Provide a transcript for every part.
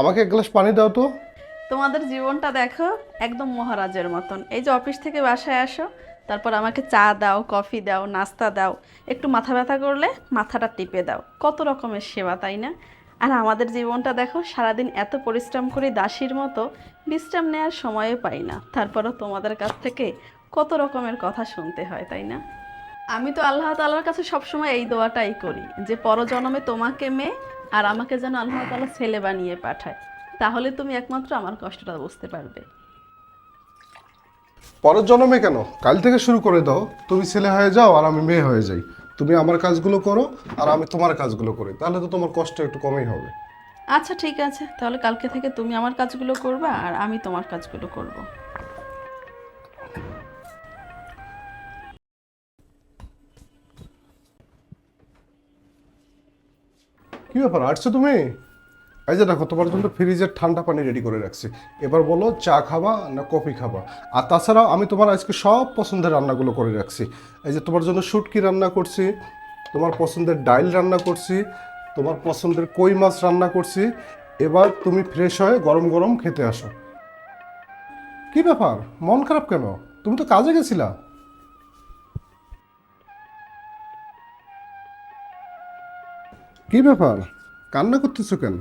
আমাকে এক গ্লাস পানি দাও তো। তোমাদের জীবনটা দেখো একদম মহারাজের মতন। এই যে অফিস থেকে বাসায় আসো, তারপর আমাকে চা দাও, কফি দাও, নাস্তা দাও, একটু মাথা ব্যথা করলে মাথাটা টিপে দাও। কত রকমের সেবা, তাই না? আর আমাদের জীবনটা দেখো সারাদিন এত পরিশ্রম করে দাসীর মতো, বিশ্রাম নেওয়ার সময়ও পাই না। তারপরও তোমাদের কাছ থেকে কত রকমের কথা শুনতে হয়, তাই না? আমি তো আল্লাহ তাআলার কাছে সবসময় এই দোয়াটাই করি যে পরজন্মে তোমাকে মেয়ে আর আমাকে যেন আল্লাহ তাআলা ছেলে বানিয়ে পাঠায়। তাহলে তুমি একমাত্র আমার কষ্টটা বুঝতে পারবে। পরের জন্মে কেন? কাল থেকে শুরু করে দাও। তুমি ছেলে হয়ে যাও আর আমি মেয়ে হয়ে যাই। তুমি আমার কাজগুলো করো আর আমি তোমার কাজগুলো করি। তাহলে তো তোমার কষ্ট একটু কমই হবে। আচ্ছা ঠিক আছে। তাহলে কালকে থেকে তুমি আমার কাজগুলো করবা আর আমি তোমার কাজগুলো করব। কি ব্যাপার, আসছো তুমি? এই যে দেখো, তোমার জন্য ফ্রিজের ঠান্ডা পানি রেডি করে রাখছি। এবার বলো, চা খাবা না কফি খাবা? আর তাছাড়াও আমি তোমার আজকে সব পছন্দের রান্নাগুলো করে রাখছি। এই যে তোমার জন্য শুটকি রান্না করছি, তোমার পছন্দের ডাইল রান্না করছি, তোমার পছন্দের কই মাছ রান্না করছি। এবার তুমি ফ্রেশ হয়ে গরম গরম খেতে আসো। কি ব্যাপার? মন খারাপ কেন? তুমি তো কাজে গেছিলা। কি ব্যাপার? কান্না করতেছো কেন?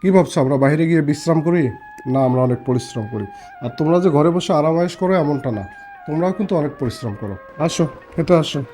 কি ভাবছ, আমরা বাইরে গিয়ে বিশ্রাম করি? না, আমরা অনেক পরিশ্রম করি। আর তোমরা যে ঘরে বসে আরামায়েশ করো, এমনটা না। তোমরাও কিন্তু অনেক পরিশ্রম করো। আসো এটা আসো।